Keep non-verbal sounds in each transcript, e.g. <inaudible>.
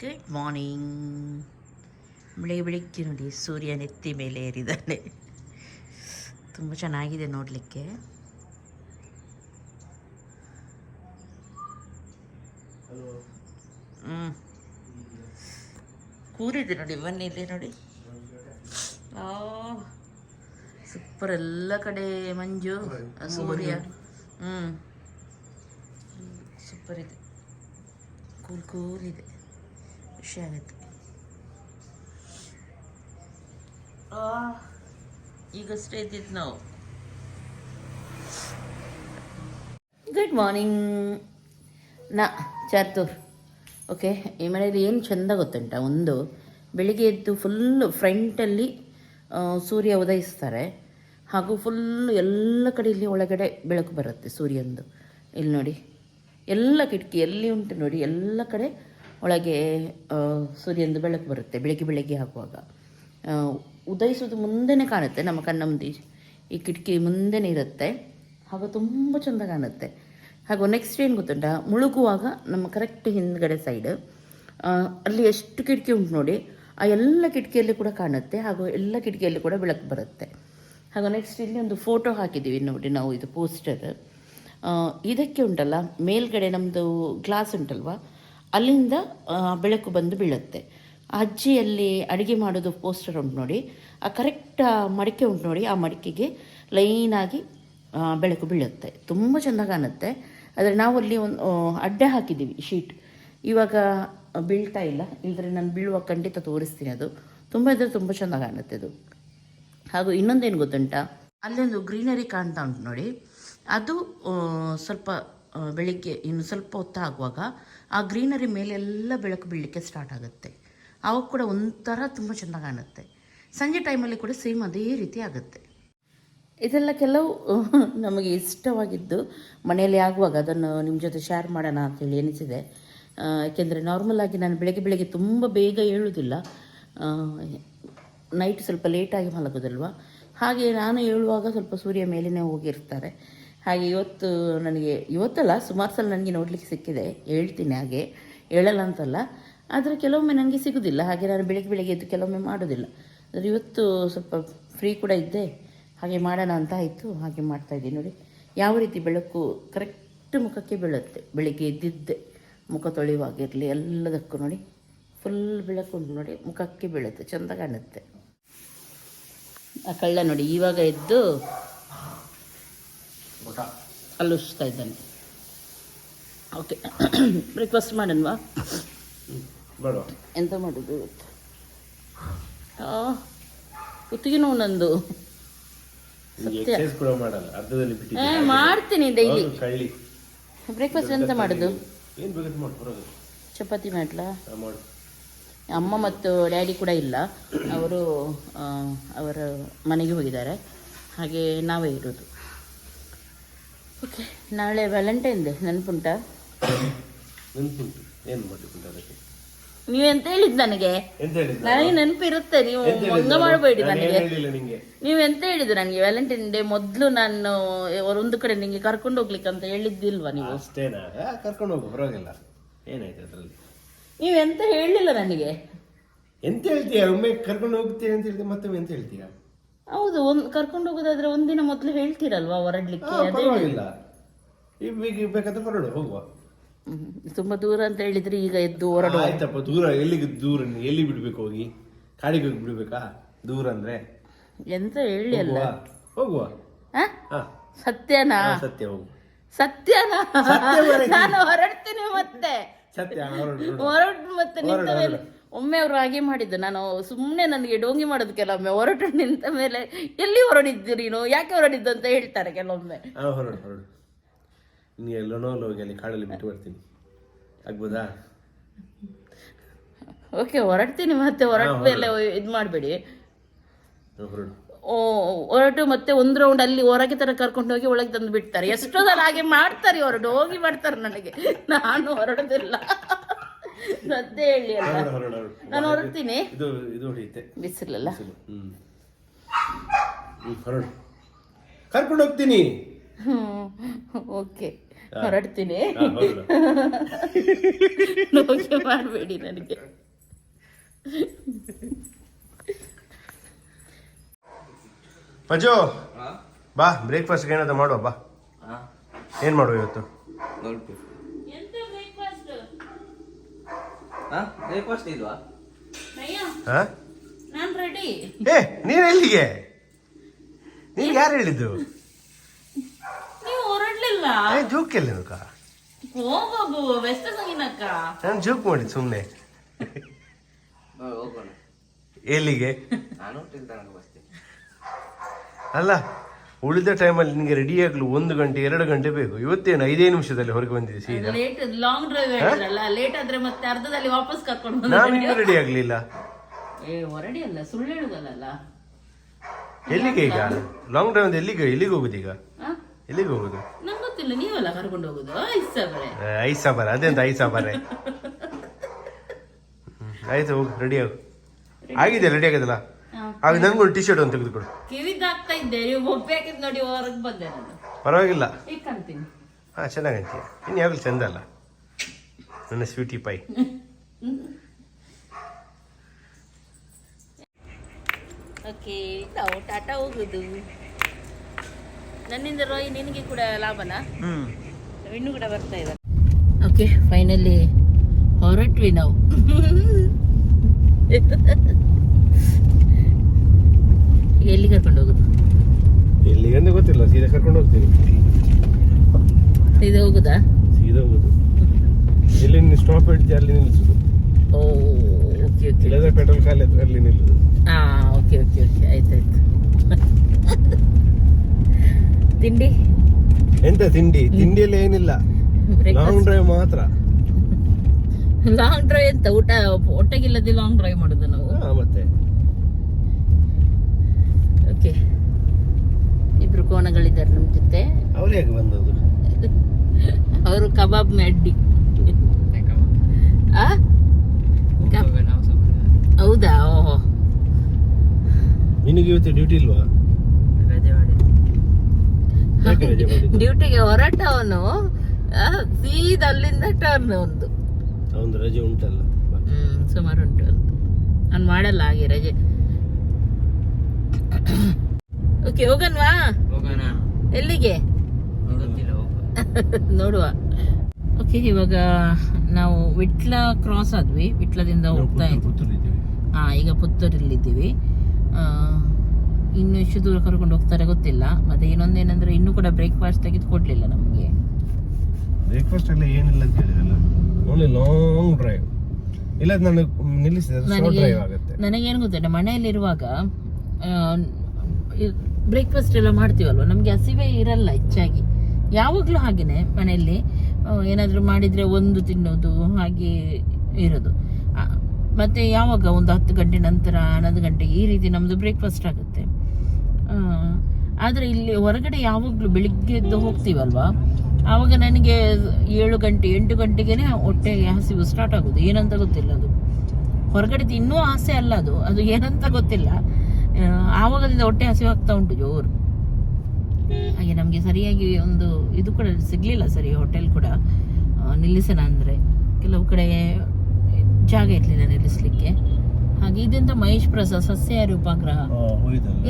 Good morning ಬೆಳಿಗ್ಗೆ ಬೆಳಿಗ್ಗೆ ನೋಡಿ. ಸೂರ್ಯ ನೆತ್ತಿ ಮೇಲೆ ಏರಿದ್ದಾನೆ ತುಂಬ ಚೆನ್ನಾಗಿದೆ ನೋಡಲಿಕ್ಕೆ. ಹ್ಞೂ ಕೂರಿದೆ ನೋಡಿ ಬನ್ನಿ ಇಲ್ಲಿ ನೋಡಿ ಆ ಸೂಪರ್ ಎಲ್ಲ ಕಡೆ ಮಂಜು ಸೂರ್ಯ. ಹ್ಞೂ ಸೂಪರ್ ಇದೆ. ಕೂಲ್ ಕೂಲ್ ಇದೆ. ಖುಷಿ ಆಗುತ್ತೆ. ಆ, ಈಗಷ್ಟೇ ಇದ್ದಿದ್ದು ನಾವು. ಗುಡ್ ಮಾರ್ನಿಂಗ್ ನಾ ಚಾತುರ್ ಓಕೆ ಈ ಮನೆಯಲ್ಲಿ ಏನು ಚೆಂದ ಗೊತ್ತುಂಟ? ಒಂದು ಬೆಳಿಗ್ಗೆ ಎದ್ದು ಫುಲ್ಲು ಫ್ರಂಟಲ್ಲಿ ಸೂರ್ಯ ಉದಯಿಸ್ತಾರೆ. ಹಾಗೂ ಫುಲ್ಲು ಎಲ್ಲ ಕಡೆ ಇಲ್ಲಿ ಒಳಗಡೆ ಬೆಳಕು ಬರುತ್ತೆ ಸೂರ್ಯಂದು. ಇಲ್ಲಿ ನೋಡಿ ಎಲ್ಲ ಕಿಟಕಿ ಎಲ್ಲಿ ಉಂಟು ನೋಡಿ ಎಲ್ಲ ಕಡೆ ಒಳಗೆ ಸೂರ್ಯನದು ಬೆಳಕು ಬರುತ್ತೆ, ಬೆಳಗ್ಗೆ ಬೆಳಗ್ಗೆ ಹಾಕುವಾಗ. ಉದಯಿಸೋದು ಮುಂದೆನೇ ಕಾಣುತ್ತೆ, ನಮ್ಮ ಕಣ್ಣ ಮುಂದೆ ಈ ಕಿಟಕಿ ಮುಂದೆನೇ ಇರುತ್ತೆ. ಹಾಗೂ ತುಂಬ ಚೆಂದ ಕಾಣುತ್ತೆ. ಹಾಗೂ ನೆಕ್ಸ್ಟ್ ಏನು ಗೊತ್ತುಂಟ, ಮುಳುಗುವಾಗ ನಮ್ಮ ಕರೆಕ್ಟ್ ಹಿಂದ್ಗಡೆ ಸೈಡ್ ಅಲ್ಲಿ ಎಷ್ಟು ಕಿಟಕಿ ಉಂಟು ನೋಡಿ, ಆ ಎಲ್ಲ ಕಿಟಕಿಯಲ್ಲಿ ಕೂಡ ಕಾಣುತ್ತೆ, ಹಾಗೂ ಎಲ್ಲ ಕಿಟಕಿಯಲ್ಲಿ ಕೂಡ ಬೆಳಕು ಬರುತ್ತೆ. ಹಾಗೂ ನೆಕ್ಸ್ಟ್ ಇಲ್ಲಿ ಒಂದು ಫೋಟೋ ಹಾಕಿದ್ದೀವಿ ನೋಡಿ ನಾವು, ಇದು ಪೋಸ್ಟರ್ ಇದಕ್ಕೆ ಉಂಟಲ್ಲ, ಮೇಲ್ಗಡೆ ನಮ್ಮದು ಗ್ಲಾಸ್ ಉಂಟಲ್ವ ಅಲ್ಲಿಂದ ಬೆಳಕು ಬಂದು ಬೀಳುತ್ತೆ. ಅಜ್ಜಿಯಲ್ಲಿ ಅಡುಗೆ ಮಾಡೋದು ಪೋಸ್ಟರ್ ಉಂಟು ನೋಡಿ. ಆ ಕರೆಕ್ಟ್ ಮಡಿಕೆ ಉಂಟು ನೋಡಿ, ಆ ಮಡಿಕೆಗೆ ಲೈನಾಗಿ ಬೆಳಕು ಬೀಳುತ್ತೆ. ತುಂಬ ಚೆಂದ ಕಾಣುತ್ತೆ. ಆದರೆ ಅಲ್ಲಿ ಒಂದು ಅಡ್ಡ ಹಾಕಿದ್ದೀವಿ, ಶೀಟ್. ಇವಾಗ ಬೀಳ್ತಾ ಇಲ್ಲ. ಇಲ್ಲದ್ರೆ ನಾನು ಬೀಳುವ ಖಂಡಿತ ತೋರಿಸ್ತೀನಿ ಅದು. ತುಂಬ ಇದ್ರೆ ತುಂಬ ಚೆಂದ ಕಾಣುತ್ತೆ ಅದು. ಹಾಗೂ ಇನ್ನೊಂದೇನು ಗೊತ್ತುಂಟಾ? ಅಲ್ಲೊಂದು ಗ್ರೀನರಿ ಕಾಣ್ತಾ ಉಂಟು ನೋಡಿ. ಅದು ಸ್ವಲ್ಪ ಬೆಳಿಗ್ಗೆ, ಇನ್ನು ಸ್ವಲ್ಪ ಹೊತ್ತು ಆಗುವಾಗ ಆ ಗ್ರೀನರಿ ಮೇಲೆಲ್ಲ ಬೆಳಕು ಬೀಳಲಿಕ್ಕೆ ಸ್ಟಾರ್ಟ್ ಆಗುತ್ತೆ. ಆವಾಗ ಕೂಡ ಒಂಥರ ತುಂಬ ಚೆನ್ನಾಗಿ ಕಾಣುತ್ತೆ. ಸಂಜೆ ಟೈಮಲ್ಲಿ ಕೂಡ ಸೇಮ್ ಅದೇ ರೀತಿ ಆಗುತ್ತೆ. ಇದೆಲ್ಲ ಕೆಲವು, ನಮಗೆ ಇಷ್ಟವಾಗಿದ್ದು, ಮನೆಯಲ್ಲಿ ಆಗುವಾಗ ಅದನ್ನು ನಿಮ್ಮ ಜೊತೆ ಶೇರ್ ಮಾಡೋಣ ಅಂತೇಳಿ ಎನಿಸಿದೆ ಏಕೆಂದರೆ ಯಾಕೆಂದರೆ ನಾರ್ಮಲ್ ಆಗಿ ನಾನು ಬೆಳಗ್ಗೆ ಬೆಳಗ್ಗೆ ತುಂಬ ಬೇಗ ಏಳುವುದಿಲ್ಲ. ನೈಟ್ ಸ್ವಲ್ಪ ಲೇಟಾಗಿ ಮಲಗೋದಲ್ವ? ಹಾಗೆ ನಾನು ಹೇಳುವಾಗ ಸ್ವಲ್ಪ ಸೂರ್ಯ ಮೇಲಿನೇ ಹೋಗಿರ್ತಾರೆ. ಹಾಗೆ ಇವತ್ತು ನನಗೆ, ಇವತ್ತಲ್ಲ ಸುಮಾರು ಸಲ ನನಗೆ ನೋಡಲಿಕ್ಕೆ ಸಿಕ್ಕಿದೆ. ಹೇಳ್ತೀನಿ ಹಾಗೆ. ಹೇಳಲ್ಲ ಅಂತಲ್ಲ. ಆದರೆ ಕೆಲವೊಮ್ಮೆ ನನಗೆ ಸಿಗೋದಿಲ್ಲ. ಹಾಗೆ ನಾನು ಬೆಳಗ್ಗೆ ಬೆಳಗ್ಗೆ ಎದ್ದು ಕೆಲವೊಮ್ಮೆ ಮಾಡೋದಿಲ್ಲ. ಆದರೆ ಇವತ್ತು ಸ್ವಲ್ಪ ಫ್ರೀ ಕೂಡ ಇದ್ದೆ. ಹಾಗೆ ಮಾಡೋಣ ಅಂತ ಆಯಿತು. ಹಾಗೆ ಮಾಡ್ತಾ ಇದ್ದೀನಿ ನೋಡಿ. ಯಾವ ರೀತಿ ಬೆಳಕು ಕರೆಕ್ಟ್ ಮುಖಕ್ಕೆ ಬೀಳುತ್ತೆ. ಬೆಳಿಗ್ಗೆ ಎದ್ದಿದ್ದೆ. ಮುಖ ತೊಳೆಯುವಾಗಿರಲಿ ಎಲ್ಲದಕ್ಕೂ ನೋಡಿ. ಫುಲ್ ಬೆಳಕು ನೋಡಿ. ಮುಖಕ್ಕೆ ಬೀಳುತ್ತೆ. ಚೆಂದ ಕಾಣುತ್ತೆ. ಆ ಕಳ್ಳ ನೋಡಿ, ಇವಾಗ ಎದ್ದು ಅಲ್ಲುಸ್ತಾ ಇದ್ದಾನೆ. ಓಕೆ ಬ್ರೇಕ್ಫಾಸ್ಟ್ ಮಾಡೋಣವಾ ಬೇಡ. ಎಂತ ಮಾಡೋದು ಇವತ್ತು? ಕುತ್ತಿಗೆ ನೋವು ನಂದು. ಮಾಡ್ತೀನಿ ಡೈಲಿ ಬ್ರೇಕ್ಫಾಸ್ಟ್ ಎಂತ ಮಾಡುದು? ಚಪಾತಿ ಮಾಡ್ಲಾ? ಅಮ್ಮ ಮತ್ತು ಡ್ಯಾಡಿ ಕೂಡ ಇಲ್ಲ. <coughs> ಅವರು ಆ, ಅವರ ಮನೆಗೆ ಹೋಗಿದ್ದಾರೆ. ಹಾಗೆ ನಾವೇ ಇರೋದು. ಓಕೆ ನಾಳೆ ವ್ಯಾಲೆಂಟೈನ್ ಡೇ ನೆನಪುಂಟಾ? ನೆನಪುಂಟು. ಏನು ಮಾಡ್ಲಿಕ್ಕುಂಟು ಅದಕ್ಕೆ? ನೀವೆಂತ ಹೇಳಿದ್ ನನಗೆ? ಎಂತ ಹೇಳಿದ್ದು ನನಗೆ ನೆನಪಿರುತ್ತೆ ನೀವು ನಾನು? ಮಾಡಬೇಡಿ ನಾನು ನನಗೆ. ಹೇಳಿಲ್ಲ ನಿಂಗೆ? ಎಂತ ಹೇಳಿದ್ದು ನನಗೆ? ವ್ಯಾಲೆಂಟೈನ್ ಡೇ ಮೊದ್ಲು ನಾನು ಒಂದು ಕಡೆ ನಿಂಗೆ ಕರ್ಕೊಂಡು ಹೋಗ್ಲಿಕ್ಕೆ ಅಂತ ಹೇಳಿದ್ದಿಲ್ವಾ ನೀವು? ಅಷ್ಟೇನಾ? ಆ, ಕರ್ಕೊಂಡು ಹೋಗು ಪರವಾಗಿಲ್ಲ. ಏನಾಯ್ತು ಅದರಲ್ಲಿ? ನೀವು ಎಂತ ಹೇಳಲಿಲ್ಲ ನನಗೆ? ಎಂತ ಹೇಳ್ತೀಯ? ಒಮ್ಮೆ ಕರ್ಕೊಂಡು ಹೋಗ್ತೀಯ ಅಂತ ಹೇಳಿದ್ರೆ ಮತ್ತೊಮ್ಮೆ ಎಂತ ಹೇಳ್ತೀಯ? ಹೌದು ಒಂದ್ ಕರ್ಕೊಂಡು ಹೋಗೋದಾದ್ರೆ ಒಂದಿನ ಮೊದಲು ಹೇಳ್ತೀರಲ್ವಾ ಹೊರಡ್ಲಿಕ್ಕೆ? ಹಾ, ಪರವಾಗಿಲ್ಲ. ಈಗ ಬೇಕಾದ್ರೆ ಹೊರಡು ಹೋಗುವ. ತುಂಬಾ ದೂರ ಅಂತ ಹೇಳಿದ್ರೆ ಈಗ ಎದ್ದು ಹೊರಡುವ ಆಯ್ತಪ್ಪ ದೂರ ಎಲ್ಲಿಗೆ ದೂರ ಎಲ್ಲಿ ಬಿಡ್ಬೇಕು ಹೋಗಿ? ಕಾಡಿಗೆ ಹೋಗಿ ಬಿಡ್ಬೇಕಾ? ದೂರ ಅಂದ್ರೆ? ಎಂತ ಹೇಳಿ ಅಲ್ಲ. ಹೋಗುವ. ಹೋಗುವ. ಆ? ಹಾ. ಸತ್ಯನಾ? ಹಾ, ಸತ್ಯ ಹೋಗು. ಸತ್ಯನಾ? ಸತ್ಯ ಮಾರೈತಿ. ನಾನು ಹೊರಡ್ತೀನಿ ಮತ್ತೆ. ಸತ್ಯ ಹೊರಡು ಹೊರಡು. ಮತ್ತೆ ನಿಂತ ಹೊರಡು, ಮೇಲೆ ಒಮ್ಮೆ ಅವರು ಹಾಗೆ ಮಾಡಿದ್ದು ನಾನು ಸುಮ್ಮನೆ ನನಗೆ ಡೋಂಗಿ ಮಾಡೋದು ಕೆಲವೊಮ್ಮೆ ಹೊರಟು ನಿಂತ ಮೇಲೆ ಎಲ್ಲಿ ಹೊರಡಿದ್ದು ನೀನು? ಯಾಕೆ ಹೊರಡಿದ್ದು ಅಂತ ಹೇಳ್ತಾರೆ ಕೆಲವೊಮ್ಮೆ. ಹೊರಡು ಹೊರಡು. ಎಲ್ಲೋ ಹೋಗಿ ಅಲ್ಲಿ ಕಾಡಲ್ಲಿ ಬಿಟ್ಟು ಬರ್ತೀನಿ. ಆಗ್ಬೋದಾ? ಓಕೆ ಹೊರಡ್ತೀನಿ ಮತ್ತೆ ಹೊರಟ ಮೇಲೆ ಇದು ಮಾಡಬೇಡಿ. ಹೊರಡು. ಹೊರಟು ಮತ್ತೆ ಒಂದು ರೌಂಡ್ ಅಲ್ಲಿ ಹೊರಗೆ ತರ ಕರ್ಕೊಂಡು ಹೋಗಿ ಒಳಗೆ ತಂದು ಬಿಡ್ತಾರೆ. ಎಷ್ಟೋ ಸಲ ಹಾಗೆ ಮಾಡ್ತಾರೆ ಹೊರಡು ಹೋಗಿ ಮಾಡ್ತಾರೆ ನನಗೆ. ನಾನು ಹೊರಡುದಿಲ್ಲ. <laughs> ಸದ್ಯ ಹೇಳಿ ಅಲ್ಲ. ಹೊರಡು ಹೊರಡು ಹೊರಡು. ನಾನು ಹೊರಡ್ತೀನಿ. ಇದು ಇದು ಹೊಡೆಯುತ್ತೆ. ಬಿಸಿಲಲ್ಲ. ಬಿಸಿಲು. ಹ್ಮ್. ಹ್ಮ್ ಹೊರಡು. ಕರ್ಕೊಂಡು ಹೋಗ್ತೀನಿ. ಹ್ಮ್ ಓಕೆ. ಹೊರಡ್ತೀನಿ. ಹಾ, ಮಾಡಬೇಡಿ ನನಗೆ. ಪಜು ಬಾ ಬ್ರೇಕ್ಫಾಸ್ಟ್ ಏನಾದ್ರು ಮಾಡುವ ಬಾ. ಏನು ಮಾಡುವ ಇವತ್ತು? ನೋಡ್ಬೇಕು ಎಂತ ಬ್ರೇಕ್ಫಾಸ್ಟ್ ಹಾ ಬ್ರೇಕ್ಫಾಸ್ಟ್ ಇಲ್ವಾ? ಹಾ? ನಾನು ರೆಡಿ ಏ ನೀನ್ ಎಲ್ಲಿಗೆ? ನೀನ್ ಯಾರು ಹೇಳಿದ್ದು? ನೀವು ಹೊರಡ್ಲಿಲ್ಲ ಏ ಜೂಕ್ ಎಲ್ಲಿನಕ್ಕ ನಕ ಹೋಗೋಗು ಬೆಸ್ಟ್ ಸಂಗಿನಕ್ಕ. ನಾನು ಜೂಕ್ ಮಾಡಿದ್ದು ಸುಮ್ಮನೆ ಹೋಗೋಣ. ಎಲ್ಲಿಗೆ? ನಾನು ಹೋಟೆಲ್ ತನಕ ಬರ್ತೀನಿ. ಅಲ್ಲ ಉಳಿದ ಟೈಮಲ್ಲಿ ನಿಮಗೆ ರೆಡಿ ಆಗಲು ಒಂದು ಗಂಟೆ ಎರಡು ಗಂಟೆ ಬೇಕು. ಇವತ್ತೇನು ಐದೇ ನಿಮಿಷದಲ್ಲಿ ಹೊರಗೆ ಬಂದಿದೆ ಸೀದಾ? ಲೇಟ್ ಲಾಂಗ್ ಡ್ರೈವ್ ಹೇಳಿದ್ರಲ್ಲ ಲೇಟ್ ಆದ್ರೆ ಮತ್ತೆ ಅರ್ಧದಲ್ಲಿ ವಾಪಸ್ ಕರ್ಕೊಂಡು ನಾನು ಬಂದ್ರೆ ಇನ್ನೂ ರೆಡಿ ಆಗಲಿಲ್ಲ. ಏ ಹೊರಡಿ ಅಲ್ಲ ಸುಳ್ಳು ಹೇಳುದಲ್ಲ ಎಲ್ಲಿಗೆ ಈಗ? ಲಾಂಗ್ ಡ್ರೈವ್ ಅಂದ್ರೆ ಎಲ್ಲಿಗೆ ಎಲ್ಲಿಗೆ ಹೋಗುದು ಈಗ? ಆ? ಎಲ್ಲಿಗೆ ಹೋಗುದು? ನಂಗೆ ಗೊತ್ತಿಲ್ಲ ನೀವಲ್ಲ ಕರ್ಕೊಂಡು ಹೋಗುದು? ಇಷ್ಟ ಬರೇ ಏ, ಐಸ್ ಸಾಂಬಾರ್ ಅದೆಂತ ಐಸ್ ಸಾಂಬಾರೆ? <laughs> ಆಯ್ತು ಹೋಗು ರೆಡಿ ಆಗು. ಆಗಿದೆ ರೆಡಿ ಆಗಿದಲ್ಲ ಆಗ ನನ್ಗೊಂದು ಟಿ ಶರ್ಟ್ ಒಂದು ತೆಗೆದುಕೊಡು. ಕಿವಿದಾಗ್ತಾ ಇದ್ದೆ ನೀವು ಒಬ್ಬಾಕಿದ್ ನೋಡಿ ಹೊರಗೆ ಬಂದೆ ನಾನು. ಪರವಾಗಿಲ್ಲ. ಈಗ ಕಾಣ್ತೀನಿ. ಹಾಂ ಚೆನ್ನಾಗಂತೀಯ ಇನ್ನು ಯಾವಾಗಲೂ ಚಂದ ಅಲ್ಲ? ನನ್ನ ಸ್ವೀಟಿ ಪೈ ಓಕೆ ನಾವು ಟಾಟಾ ಹೋಗುದು. ನನ್ನಿಂದ ರೋಯಿ ನಿನಗೆ ಕೂಡ ಲಾಭನಾ? ಇನ್ನು ಕೂಡ ಬರ್ತಾ ಇದ್ದಾರೆ ಓಕೆ ಫೈನಲಿ ಹೊರಟ್ವಿ ನಾವು. <laughs> ಎಲ್ಲಿ ಕರ್ಕೊಂಡು ಹೋಗುದು? ಎಲ್ಲಿಗಂತ ಗೊತ್ತಿಲ್ಲ ಸೀದಾ ಕರ್ಕೊಂಡು ಹೋಗ್ತೀನಿ. ಸೀದಾ ಹೋಗುದಾ? ಸೀದಾ ಹೋಗುದು. ಎಲ್ಲಿ ಸ್ಟಾಪ್ ಇಡ್ತೀಯ ಅಲ್ಲಿ ನಿಲ್ಲಿಸುದು. ಓ ಓಕೆ ಓಕೆ. ಇಲ್ಲದ ಪೆಟ್ರೋಲ್ ಖಾಲಿ ಅಲ್ಲಿ ನಿಲ್ಲುದು. ಹಾ ಓಕೆ ಓಕೆ ಓಕೆ. ಆಯ್ತಾಯ್ತು. ತಿಂಡಿ? ಎಂತ ತಿಂಡಿ? ತಿಂಡಿಯಲ್ಲಿ ಏನಿಲ್ಲ. ಲಾಂಗ್ ಡ್ರೈವ್ ಮಾತ್ರ. ಲಾಂಗ್ ಡ್ರೈವ್ ಅಂತ ಊಟ ಹೊಟ್ಟೆಗಿಲ್ಲದೆ ಲಾಂಗ್ ಡ್ರೈವ್ ಮಾಡುದು ನಾವು? ಮತ್ತೆ ಓಕೆ ಇಬ್ರು ಕೋಣಗಳಿದ್ದಾರೆ ನಮ್ಮ ಜೊತೆ. ಅವ್ರು ಹೇಗೆ ಬಂದದ್ದು? ಅವರು ಕಬಾಬ್ ಮೆಡ್ಡಿ ಆ? ಹೌದಾ? ಓಹೋ. ನಿನಗೆ ಇವತ್ತು ಡ್ಯೂಟಿ ಇಲ್ವಾ? ಡ್ಯೂಟಿಗೆ ಹೊರಟವನು ಅವನು. ಸೀದ ಅಲ್ಲಿಂದ ಟರ್ನ್ ಒಂದು. ಅವನು ರಜೆ ಉಂಟಲ್ಲ. ಹ್ಮ್ ಸುಮಾರು ಉಂಟು ನಾನು ಮಾಡಲ್ಲ ಹಾಗೆ ರಜೆ. <coughs> ಓಕೆ ಹೋಗನ್ವಾ? ಎಲ್ಲಿಗೆ? <laughs> ನೋಡುವ. ಓಕೆ ಇವಾಗ ನಾವು ವಿಟ್ಲ ಕ್ರಾಸ್ ಆದ್ವಿ. ವಿಟ್ಲದಿಂದ ಹೋಗ್ತಾ ಇದ್ವಿ. ಹಾ ಈಗ ಪುತ್ತೂರಲ್ಲಿದ್ದೀವಿ. ಆ, ಇನ್ನು ಎಷ್ಟು ದೂರ ಕರ್ಕೊಂಡು ಹೋಗ್ತಾರೆ ಗೊತ್ತಿಲ್ಲ. ಮತ್ತೆ ಇನ್ನೊಂದೇನಂದ್ರೆ ಇನ್ನು ಕೂಡ ಬ್ರೇಕ್ಫಾಸ್ಟ್ ತೆಗೆದು ಕೊಡ್ಲಿಲ್ಲ ನಮಗೆ. ಬ್ರೇಕ್ಫಾಸ್ಟ್ ಎಲ್ಲ ಏನಿಲ್ಲ ಅಂತ ಹೇಳಿದಲ್ಲ ಓನ್ಲಿ ಲಾಂಗ್ ಡ್ರೈವ್ ಇಲ್ಲ ನಾನು ನಿಲ್ಲಿಸಿದ್ರೆ ಶಾರ್ಟ್ ನನಗೆ ಡ್ರೈವ್ ಆಗುತ್ತೆ. ನನಗೇನು ಗೊತ್ತಿಲ್ಲ. ಮನೆಯಲ್ಲಿರುವಾಗ ಬ್ರೇಕ್ಫಾಸ್ಟ್ ಎಲ್ಲ ಮಾಡ್ತೀವಲ್ವ? ನಮಗೆ ಹಸಿವೆ ಇರಲ್ಲ ಹೆಚ್ಚಾಗಿ. ಯಾವಾಗಲೂ ಹಾಗೆಯೇ ಮನೆಯಲ್ಲಿ ಏನಾದರೂ ಮಾಡಿದರೆ ಒಂದು ತಿನ್ನೋದು ಹಾಗೆ ಇರೋದು. ಮತ್ತು ಯಾವಾಗ ಒಂದು ಹತ್ತು ಗಂಟೆ ನಂತರ, ಹನ್ನೊಂದು ಗಂಟೆ ಈ ರೀತಿ ನಮ್ಮದು ಬ್ರೇಕ್ಫಾಸ್ಟ್ ಆಗುತ್ತೆ. ಆದರೆ ಇಲ್ಲಿ ಹೊರಗಡೆ ಯಾವಾಗಲೂ ಬೆಳಿಗ್ಗೆ ಎದ್ದು ಹೋಗ್ತೀವಲ್ವಾ? ಆವಾಗ ನನಗೆ ಏಳು ಗಂಟೆ, ಎಂಟು ಗಂಟೆಗೇ ಹೊಟ್ಟೆಗೆ ಹಸಿವು ಸ್ಟಾರ್ಟ್ ಆಗೋದು. ಏನಂತ ಗೊತ್ತಿಲ್ಲ ಅದು. ಹೊರಗಡೆ ಇನ್ನೂ ಆಸೆ ಅಲ್ಲ ಅದು. ಅದು ಏನಂತ ಗೊತ್ತಿಲ್ಲ. ಆವಾಗದಿಂದ ಹೊಟ್ಟೆ ಹಸಿವಾಗ್ತಾ ಉಂಟು ಜೋರು. ಹಾಗೆ ನಮಗೆ ಸರಿಯಾಗಿ ಒಂದು ಇದು ಕೂಡ ಸಿಗ್ಲಿಲ್ಲ ಸರಿ ಹೋಟೆಲ್ ಕೂಡ. ನಿಲ್ಲಿಸೋಣ ಅಂದರೆ. ಕೆಲವು ಕಡೆ ಜಾಗ ಇರಲಿಲ್ಲ ನಿಲ್ಲಿಸ್ಲಿಕ್ಕೆ. ಹಾಗೆ ಇದೆಂತ ಮಹೇಶ್ ಪ್ರಸಾದ್ ಸಸ್ಯಹಾರಿ ಉಪಗ್ರಹ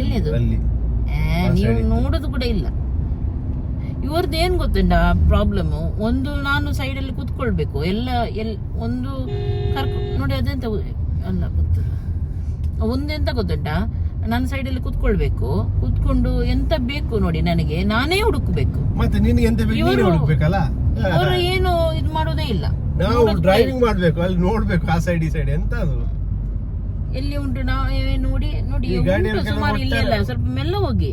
ಎಲ್ಲಿದು? ನೀವು ನೋಡೋದು ಕೂಡ ಇಲ್ಲ. ಇವ್ರದ್ದು ಏನು ಗೊತ್ತುಂಟ ಪ್ರಾಬ್ಲಮ್ ಒಂದು ನಾನು ಸೈಡಲ್ಲಿ ಕುತ್ಕೊಳ್ಬೇಕು. ಎಲ್ಲ ಎಲ್ ಒಂದು ಕರ್ಕೊ ನೋಡಿ ಅದೆಂತ ಅಲ್ಲ ಗೊತ್ತಿಲ್ಲ. ಒಂದೆಂತ ಗೊತ್ತುಂಟ? ನಾನು ಸೈಡಲ್ಲಿ ಕುತ್ಕೊಳ್ಬೇಕು. ಕೂತ್ಕೊಂಡು ಎಂತ ಬೇಕು ನೋಡಿ ನನಗೆ ನಾನೇ ಹುಡುಕಬೇಕು. ಮತ್ತೆ ನಿನಗೆ ಎಂತ ಬೇಕು? ನೀನೇ ಹುಡುಕ್ಬೇಕಲ್ಲ? ಇವರು ಏನು ಇದು ಮಾಡೋದೇ ಇಲ್ಲ. ನಾವು ಡ್ರೈವಿಂಗ್ ಮಾಡ್ಬೇಕು ಅಲ್ಲಿ ನೋಡ್ಬೇಕು ಆ ಸೈಡ್ ಈ ಸೈಡ್ ಎಂತ ಅದು? ಎಲ್ಲಿ ಉಂಟು ನಾವೇ ನೋಡಿ ನೋಡಿ ಸುಮಾರು ಇಲ್ಲಿ ಇಲ್ಲ ಸ್ವಲ್ಪ ಮೆಲ್ಲ ಹೋಗಿ.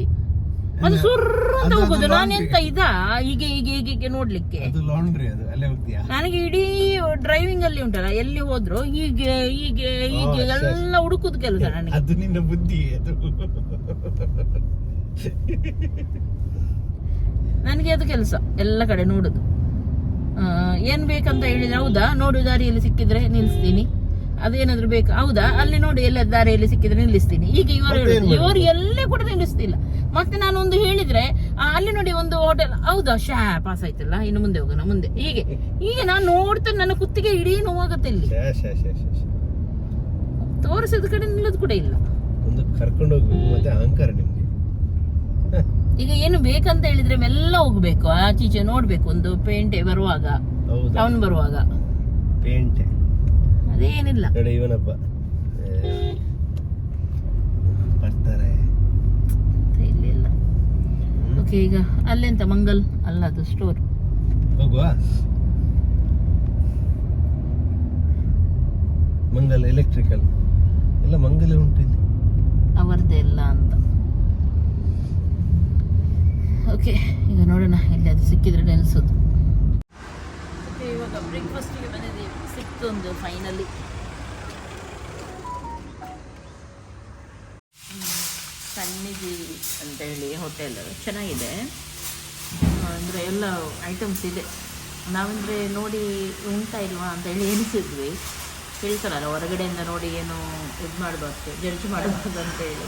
ಅದು. ಸುರ್ರ ಅಂತ ಹೋಗೋದು ನಾನೆಂತ ಇದಾ? ಹೀಗೆ ಹೀಗೆ ಹೀಗೆ ನೋಡ್ಲಿಕ್ಕೆ. ಅದು ಲಾಂಡ್ರಿ ಅದು ಅಲ್ಲೇ ಹೋಗ್ತೀಯಾ? ನನಗೆ ಇಡೀ ಡ್ರೈವಿಂಗ್ ಅಲ್ಲಿ ಉಂಟಲ್ಲ ಎಲ್ಲಿ ಹೋದ್ರು ಹೀಗೆ ಹೀಗೆ ಹೀಗೆ ಎಲ್ಲ ಹುಡುಕುದು ಕೆಲಸ ನನಗೆ. ಅದು ನಿನ್ನ ಬುದ್ಧಿ ಅದು. ನನಗೆ ಅದು ಕೆಲಸ ಎಲ್ಲ ಕಡೆ ನೋಡುದು. ಏನ್ ಬೇಕಂತ ಹೇಳಿದ್ರೆ ಹೌದಾ? ನೋಡು ದಾರಿಯಲ್ಲಿ ಸಿಕ್ಕಿದ್ರೆ ನಿಲ್ಲಿಸ್ತೀನಿ ಅದೇನಾದ್ರು ಬೇಕು. ಹೌದಾ? ಅಲ್ಲಿ ನೋಡಿ ಎಲ್ಲ ದಾರಿಯಲ್ಲಿ ಸಿಕ್ಕಿದ್ರೆ ನಿಲ್ಲಿಸ್ತೀನಿ. ಈಗ ಇವರು? ಇವರು ಎಲ್ಲೇ ಕೂಡ ನಿಲ್ಲಿಸ್ತಿಲ್ಲ. ಮತ್ತೆ ನಾನು ಒಂದು ಹೇಳಿದ್ರೆ ಅಲ್ಲಿ ನೋಡಿ ಒಂದು ಹೋಟೆಲ್ ಹೌದಾ? ಶಾ ಪಾಸ್ ಆಯ್ತಲ್ಲ ಇನ್ನು ಮುಂದೆ ಹೋಗೋಣ ಮುಂದೆ. ಹೀಗೆ. ಈಗ ನಾನು ನೋಡ್ತಾ ನನ್ನ ಕುತ್ತಿಗೆ ಇಡೀ ನೋವಾಗುತ್ತೆ ಇಲ್ಲಿ. ತೋರಿಸಿದ ಕಡೆ ನಿಲ್ಲೋದು ಕೂಡ ಇಲ್ಲ. ಒಂದು ಕರ್ಕೊಂಡು ಹೋಗ್ಬೇಕು ಮತ್ತೆ ಅಹಂಕಾರ ನಿಮ್ಗೆ. ಈಗ ಏನು ಬೇಕಂತ ಹೇಳಿದ್ರೆ ಮೆಲ್ಲ ಹೋಗ್ಬೇಕು. ಆಚೀಚೆ ನೋಡ್ಬೇಕು ಒಂದು ಪೇಂಟೆ ಬರುವಾಗ. ಟೌನ್ ಬರುವಾಗ. ಪೇಂಟೆ ಅದೇನಿಲ್ಲ. ನೋಡಿ ಇವನಪ್ಪ. ಬರ್ತಾರೆ. ಇಲ್ಲ ಓಕೆ ಈಗ ಅಲ್ಲೆಂತ ಮಂಗಲ್? ಅಲ್ಲ ಅದು ಸ್ಟೋರ್ ಹೋಗುವ? ಮಂಗಲ್ ಎಲೆಕ್ಟ್ರಿಕಲ್ ಎಲ್ಲ ಮಂಗಲ ಉಂಟು ಇಲ್ಲಿ. ಅವರದ್ದೇ ಎಲ್ಲ ಅಂತ. ಓಕೆ ಈಗ ನೋಡೋಣ ಎಲ್ಲಿ ಅದು ಸಿಕ್ಕಿದ್ರೆ ನೆಲೆಸೋದು. ಓಕೆ ಇವಾಗ ಬ್ರೇಕ್ಫಾಸ್ಟಿಗೆ ಬಂದಿದ್ದೀವಿ. ಒಂದು ಫೈನಲಿ ಸನ್ನಿಧಿ ಅಂತ ಹೇಳಿ ಹೋಟೆಲ್ ಚೆನ್ನಾಗಿದೆ. ಅಂದರೆ ಎಲ್ಲ ಐಟಮ್ಸ್ ಇದೆ. ನಾವಂದರೆ ನೋಡಿ ಉಂಟಾ ಇಲ್ವಾ ಅಂತ ಹೇಳಿ ಎನಿಸಿದ್ವಿ ಹೇಳ್ತಾರಲ್ಲ, ಹೊರಗಡೆಯಿಂದ ನೋಡಿ ಏನು ಇದು ಮಾಡಬಾರ್ದು ಜಡ್ಜ್ ಮಾಡಬಾರ್ದು ಅಂತ ಹೇಳಿ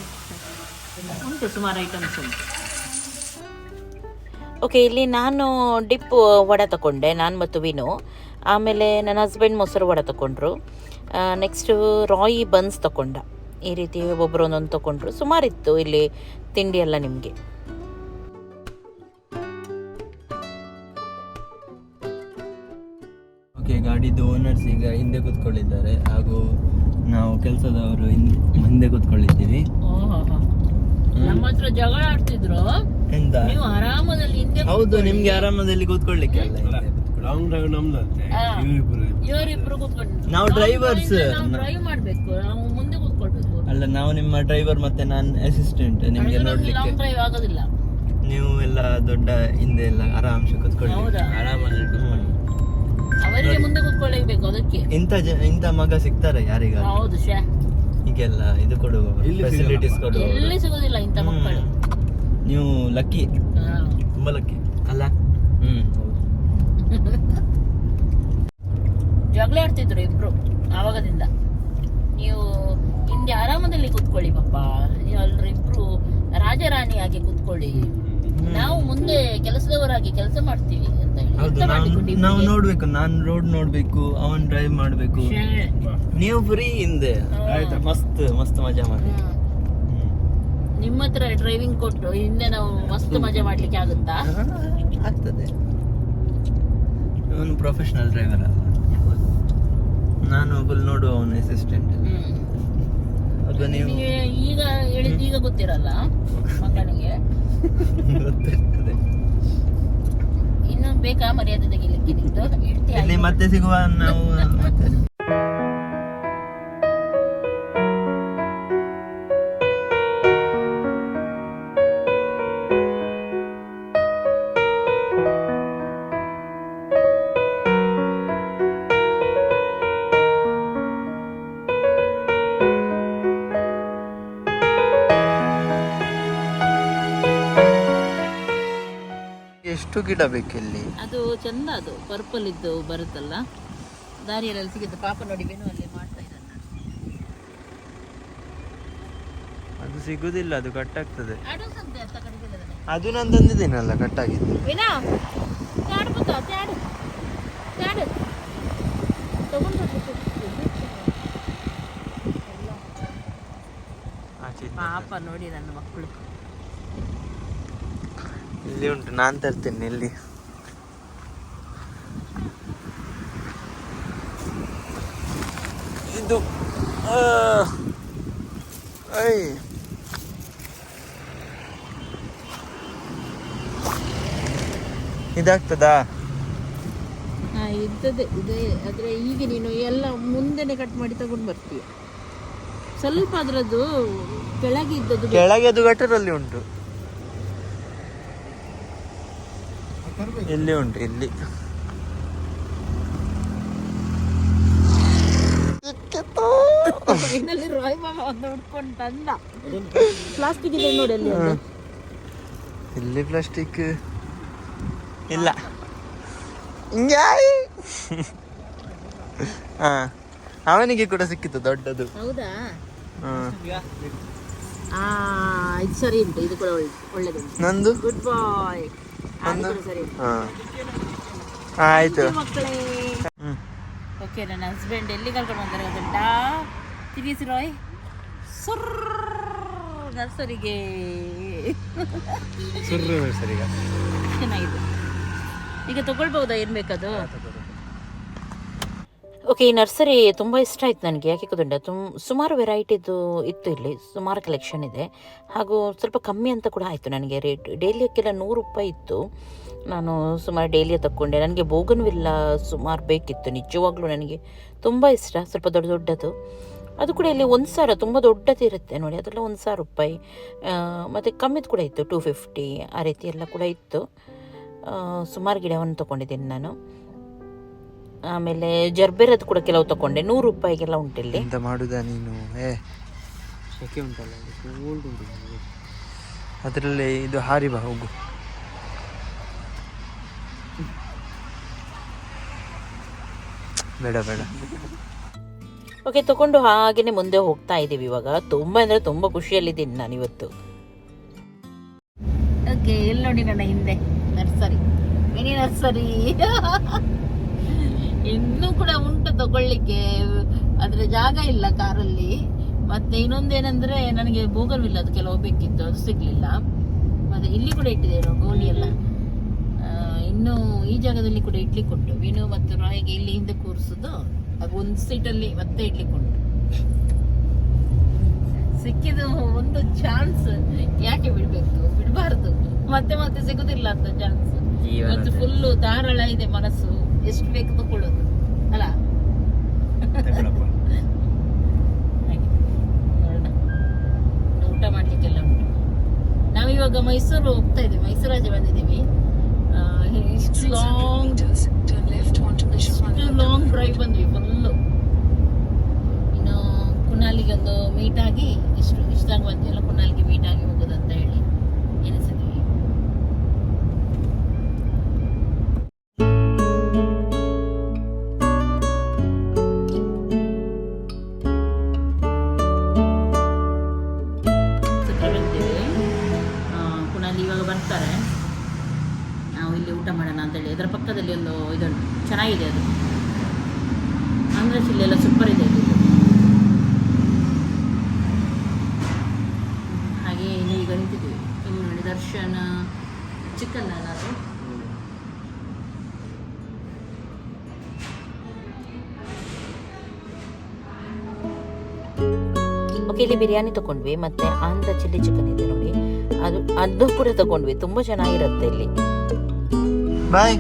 ಉಂಟು ಸುಮಾರು ಐಟಮ್ಸ್ ಉಂಟು. ಓಕೆ ಇಲ್ಲಿ ನಾನು ಡಿಪ್ ವಡೆ ತಗೊಂಡೆ ನಾನು ಮತ್ತು ವಿನು. ಆಮೇಲೆ ನನ್ನ ಹಸ್ಬೆಂಡ್ ಮೊಸರು ವಡೆ ತಗೊಂಡ್ರು ನೆಕ್ಸ್ಟು ರಾಯಿ ಬನ್ಸ್ ತಗೊಂಡ ಈ ರೀತಿ ಒಬ್ಬೊಬ್ಬರು ಒಂದೊಂದು ತಗೊಂಡ್ರು ಸುಮಾರಿತ್ತು ಇಲ್ಲಿ ತಿಂಡಿ ಎಲ್ಲ ನಿಮಗೆ. ಓಕೆ ಗಾಡಿದು ಓನರ್ಸ್ ಈಗ ಹಿಂದೆ ಕೂತ್ಕೊಳ್ಳಿದ್ದಾರೆ. ಹಾಗೂ ನಾವು ಕೆಲಸದವರು ಹಿಂದೆ ಕೂತ್ಕೊಳ್ಳಿದ್ದೀವಿ. ನಮ್ಮ ಹತ್ರ ಜಗಳ ಆಡ್ತಿದ್ರು. ಎಂತ? ನೀವು ಆರಾಮದಲ್ಲಿ ಹಿಂದೆ ಹೌದು ನಿಮ್ಗೆ ಆರಾಮದಲ್ಲಿ ಕೂತ್ಕೊಳ್ಳಿಕ್ಕೆ ಅಲ್ಲ. ಲಾಂಗ್ ಡ್ರೈವ್ ನಮ್ದು. ಇವರಿಬ್ರು. ಇವರಿಬ್ರು ಕೂತ್ಕೊಂಡು ನಾವು ಡ್ರೈವರ್ಸ್ ಡ್ರೈವ್ ಮಾಡ್ಬೇಕು. ನಾವು ಮುಂದೆ ಕೂತ್ಕೊಳ್ಬೇಕು. ಅಲ್ಲ ನಾವು ನಿಮ್ಮ ಡ್ರೈವರ್ ಮತ್ತೆ ನಾನು ಅಸಿಸ್ಟೆಂಟ್ ನಿಮಗೆ ನೋಡ್ಲಿಕ್ಕೆ. ಲಾಂಗ್ ಡ್ರೈವ್ ಆಗೋದಿಲ್ಲ. ನೀವು ಎಲ್ಲ ದೊಡ್ಡ ಹಿಂದೆ ಎಲ್ಲ ಆರಾಮ್ಸೆ ಕೂತ್ಕೊಳ್ಳಿ. ಹೌದಾ? ಆರಾಮಲ್ಲಿ ಅವರಿಗೆ ಮುಂದೆ ಕೂತ್ಕೊಳ್ಳೇಬೇಕು ಅದಕ್ಕೆ. ಇಂಥ ಜ ಇಂಥ ಮಗ ಸಿಗ್ತಾರೆ ಯಾರಿಗ ಹೌದು ಶೇ ಈಗೆಲ್ಲ ಇದು ಕೊಡು ಇಲ್ಲಿ ಫೆಸಿಲಿಟೀಸ್ ಕೊಡು ಕೊಡುವ ಎಲ್ಲಿ ಸಿಗೋದಿಲ್ಲ ಇಂಥ ಮಕ್ಕಳು. ನೀವು ಲಕ್ಕಿ. ತುಂಬಾ ಲಕ್ಕಿ ಅಲ್ಲ ಹ್ಮ್ ಹೌದು ಜಗಳ ಆಡ್ತಿದ್ರು ಇಬ್ರು ಆವಾಗದಿಂದ. ನೀವು ಹಿಂದೆ ಆರಾಮದಲ್ಲಿ ಕೂತ್ಕೊಳ್ಳಿ ಪಾಪ. ನೀವು ಅಲ್ರಿ ಇಬ್ರು ರಾಜರಾಣಿಯಾಗಿ ಕೂತ್ಕೊಳ್ಳಿ. ನಾವು ಮುಂದೆ ಕೆಲಸದವರಾಗಿ ಕೆಲಸ ಮಾಡ್ತೀವಿ ಅಂತ ಹೇಳಿ. ನಾವು- ನೋಡ್ಬೇಕು ನಾನ್ ರೋಡ್ ನೋಡ್ಬೇಕು ಅವನ್ ಡ್ರೈವ್ ಮಾಡ್ಬೇಕು. ನೀವು ಫ್ರೀ ಹಿಂದೆ. ಆಯ್ತಾ? ಮಸ್ತ್ ಮಸ್ತ್ ಮಜಾ ಮಾಡಿ. ನಿಮ್ಮ ಹತ್ರ ಡ್ರೈವಿಂಗ್ ಕೊಟ್ಟು ಹಿಂದೆ ನಾವು ಮಸ್ತ್ ಮಜಾ ಮಾಡ್ಲಿಕ್ಕೆ ಆಗುತ್ತಾ? <laughs> ಆಗ್ತದೆ. ಇವನು ಪ್ರೊಫೆಷನಲ್ ಡ್ರೈವರ್ ಅಲ್ಲ. ನಾನು ಒಬ್ಬ ನೋಡುವ ಅವನ ಅಸಿಸ್ಟೆಂಟ್. ಅದು ನೀವು ಈಗ ಹೇಳಿದ ಈಗ ಗೊತ್ತಿರಲ್ಲ ಮಗನಿಗೆ ಗೊತ್ತಿರ್ತದೆ. ಇನ್ನು ಬೇಕಾ ಮರ್ಯಾದೆ ತೆಗಿಲಿಕ್ಕೆ ನಿಮ್ದು? ಇಡ್ತೀಯ ಇಲ್ಲಿ ಮತ್ತೆ ಸಿಗುವ ನಾವು ಎಷ್ಟು ಗಿಡ ಬೇಕಿಲ್ಲಿ ಅದು ಚಂದ ಅದು. ಪರ್ಪಲ್ ಇದ್ದು ಬರುತ್ತಲ್ಲ. ದಾರಿಯಲ್ಲಿ ಸಿಗುತ್ತೆ ಪಾಪ ನೋಡಿ ಬೇನು ಅಲ್ಲಿ ಮಾಡ್ತಾ ಇದ್ದಾನೆ. ಅದು ಸಿಗುದಿಲ್ಲ ಅದು ಕಟ್ ಆಗ್ತದೆ ಆಡೋ ಸಂತೆ ಅಂತ ಕಡಿದಿಲ್ಲ ಅದು ನಾನು ತಂದಿದ್ದೀನಲ್ಲ ಕಟ್ ಆಗಿದ್ದು ವಿನಾ ತ್ಯಾಡು ಪುತ್ತ ತ್ಯಾಡು ತ್ಯಾಡು ತಗೊಂಡು ಪಾಪ ನೋಡಿ ನನ್ನ ಮಕ್ಕಳು. ಇಲ್ಲಿ ಉಂಟು. ನಾನು ತರ್ತೇನೆ ಇಲ್ಲಿ. ಇದು ಐ. ಇದಾಗ್ತದಾ? ಇದ್ದದೆ ಇದೆ. ಆದರೆ ಈಗ ನೀನು ಎಲ್ಲ ಮುಂದೆನೆ ಕಟ್ ಮಾಡಿ ತಗೊಂಡು ಬರ್ತೀಯ. ಸ್ವಲ್ಪ ಅದರದ್ದು ಕೆಳಗೆ ಇದ್ದದ್ದು. ಕೆಳಗೆ ಅದು ಗಟರಲ್ಲಿ ಉಂಟು ಇಲ್ಲಿ ಉಂಟು ಇಲ್ಲಿ ಫೈನಲಿ ರಾಯ್ ಮಾಮ ಒಂದು ಹುಡ್ಕೊಂಡು ತಂದ ಪ್ಲಾಸ್ಟಿಕ್ ಇದೆ ನೋಡಿ ಅಲ್ಲಿ ಒಂದು. ಇಲ್ಲಿ ಪ್ಲಾಸ್ಟಿಕ್ ಇಲ್ಲ ಹಿಂಗ್ಯಾಯ್ ಹಾ ಅವನಿಗೆ ಕೂಡ ಸಿಕ್ಕಿತ್ತು ದೊಡ್ಡದು ಹೌದಾ ಹ್ಮ್ ಆ ಇದು ಸರಿ ಉಂಟು ಇದು ಕೂಡ ಒಳ್ಳೆ ಒಳ್ಳೆದುಂಟು ನಂದು ಗುಡ್ ಬಾಯ್ ಹಾಂ. ಆಯಿತು. ಹ್ಞೂ ಓಕೆ ನನ್ನ ಹಸ್ಬೆಂಡ್ ಎಲ್ಲಿ ಕರ್ಕೊಂಡು ಬಂದರೆ ಗೊತ್ತುಂಟಾ? ತಿರುಗಿಸಿ ರಾಯ್. ಸುರ್ ನರ್ಸರಿಗೆ. ಚೆನ್ನಾಗಿದೆ. ಈಗ ತಗೊಳ್ಬಹುದಾ ಏನ್ ಬೇಕದು ಓಕೆ ಈ ನರ್ಸರಿ ತುಂಬ ಇಷ್ಟ ಆಯ್ತು ನನಗೆ. ಯಾಕೆ ಗೊತ್ತುಂಟ? ತುಮ್, ಸುಮಾರು ವೆರೈಟಿದು ಇತ್ತು ಇಲ್ಲಿ. ಸುಮಾರು ಕಲೆಕ್ಷನ್ ಇದೆ. ಹಾಗೂ ಸ್ವಲ್ಪ ಕಮ್ಮಿ ಅಂತ ಕೂಡ ಆಯಿತು ನನಗೆ. ರೇಟ್ ಡೈಲಿಯಕ್ಕೆಲ್ಲ ನೂರು ರೂಪಾಯಿ ಇತ್ತು. ನಾನು ಸುಮಾರು ಡೈಲಿಯ ತಕ್ಕೊಂಡೆ. ನನಗೆ ಬೋಗನ್ವಿಲ್ಲ ಸುಮಾರು ಬೇಕಿತ್ತು. ನಿಜವಾಗ್ಲೂ ನನಗೆ ತುಂಬ ಇಷ್ಟ. ಸ್ವಲ್ಪ ದೊಡ್ಡ ದೊಡ್ಡದು. ಅದು ಕೂಡ ಇಲ್ಲಿ ಒಂದು ಸಾವಿರ, ತುಂಬ ದೊಡ್ಡದಿರುತ್ತೆ ನೋಡಿ. ಅದೆಲ್ಲ ಒಂದು ಸಾವಿರ ರೂಪಾಯಿ. ಮತ್ತು ಕಮ್ಮಿದು ಕೂಡ ಇತ್ತು. ಟೂ ಫಿಫ್ಟಿ ಆ ರೀತಿ ಎಲ್ಲ ಕೂಡ ಇತ್ತು. ಸುಮಾರು ಗಿಡವನ್ನು ತೊಗೊಂಡಿದ್ದೀನಿ ನಾನು. ಆಮೇಲೆ ಜರ್ಬೇರದ್ದು ಕೂಡ ಕೆಲವು ತಗೊಂಡೆ. ನೂರು ರೂಪಾಯಿಗೆಲ್ಲ ಉಂಟಿಲ್ಲಿ ಎಂತ ಮಾಡುದಾ ನೀನು? ಏ. ಸೆಕೆ ಉಂಟಲ್ಲ ಕೋಲ್ಡ್ ಉಂಟು ಅದರಲ್ಲಿ ಇದು ಹಾರಿ ಬಾ ಹೋಗು. ಬೇಡ ಬೇಡ. ಓಕೆ ತಗೊಂಡು ಹಾಗೇನೆ ಮುಂದೆ ಹೋಗ್ತಾ ಇದ್ದೀವಿ ಇವಾಗ. ತುಂಬ ಅಂದರೆ ತುಂಬ ಖುಷಿಯಲ್ಲಿದ್ದೀನಿ ನಾನು ಇವತ್ತು. ಓಕೆ ಎಲ್ಲಿ ನೋಡಿ ನನ್ನ ಹಿಂದೆ. ನರ್ಸರಿ ಮಿನಿ ನರ್ಸರಿ ಇನ್ನೂ ಕೂಡ ಉಂಟು ತಗೊಳ್ಳಿಕ್ಕೆ. ಆದ್ರೆ ಜಾಗ ಇಲ್ಲ ಕಾರಲ್ಲಿ. ಮತ್ತೆ ಇನ್ನೊಂದೇನಂದ್ರೆ ನನಗೆ ಬೋಗಲ್ವಿಲ್ಲ ಅದು ಕೆಲವು ಬೇಕಿತ್ತು ಅದು ಸಿಗ್ಲಿಲ್ಲ. ಮತ್ತೆ ಇಲ್ಲಿ ಕೂಡ ಇಟ್ಟಿದೆ ಗೋಲಿ ಎಲ್ಲ. ಇನ್ನು ಈ ಜಾಗದಲ್ಲಿ ಕೂಡ ಇಡ್ಲಿ ಕೊಟ್ಟು ವಿನು ಮತ್ತು ರಾಯಿಗೆ ಇಲ್ಲಿ ಹಿಂದೆ ಕೂರಿಸೋದು. ಅದು ಒಂದು ಸೀಟಲ್ಲಿ ಮತ್ತೆ ಇಡ್ಲಿ ಕೊಟ್ಟು ಸಿಕ್ಕಿದ್ದು ಒಂದು ಚಾನ್ಸ್ ಯಾಕೆ ಬಿಡ್ಬೇಕು? ಬಿಡಬಾರ್ದು. ಮತ್ತೆ ಮತ್ತೆ ಸಿಗುದಿಲ್ಲ ಅಂತ ಚಾನ್ಸ್ ಮತ್ತೆ ಇವತ್ತು ಫುಲ್ಲು ಧಾರಾಳ ಇದೆ ಮನಸ್ಸು. ಎಷ್ಟು ಬೇಕು ತಗೊಳ್ಳೋದು. ಅಲ್ಲ? ಹಾಗೆ. ನೋಡೋಣ. ಇನ್ನು ಊಟ ಮಾಡ್ಲಿಕ್ಕೆಲ್ಲ ಉಂಟು. ನಾವಿವಾಗ ಮೈಸೂರು ಹೋಗ್ತಾ ಇದ್ದೀವಿ. ಮೈಸೂರು ರಾಜ ಬಂದಿದ್ದೀವಿ. ಇಷ್ಟು ಲಾಂಗ್ ಇಷ್ಟು ಲಾಂಗ್ ಡ್ರೈವ್ ಬಂದ್ವಿ ಫುಲ್ಲು ಇನ್ನು ಕುನಾಲಿಗೆ ಒಂದು ಮೀಟ್ ಆಗಿ ಇಷ್ಟು ಇಷ್ಟಾಗಿ ಬಂದ್ವಿ ಕುನಾಲಿಗೆ ಮೀಟ್ ಆಗಿ ಹೋಗೋದು ಅಂತ ಹೇಳಿ. ಓಕೆ ಇಲ್ಲಿ ಬಿರಿಯಾನಿ ತಗೊಂಡ್ವಿ ಮತ್ತೆ ಆಂಧ್ರ ಚಿಲ್ಲಿ ಚಿಕನ್ ಇದೆ ನೋಡಿ. ಅದು ಅದು ಕೂಡ ತಗೊಂಡ್ವಿ ತುಂಬ ಚೆನ್ನಾಗಿರುತ್ತೆ ಇಲ್ಲಿ. ಬಾಯ್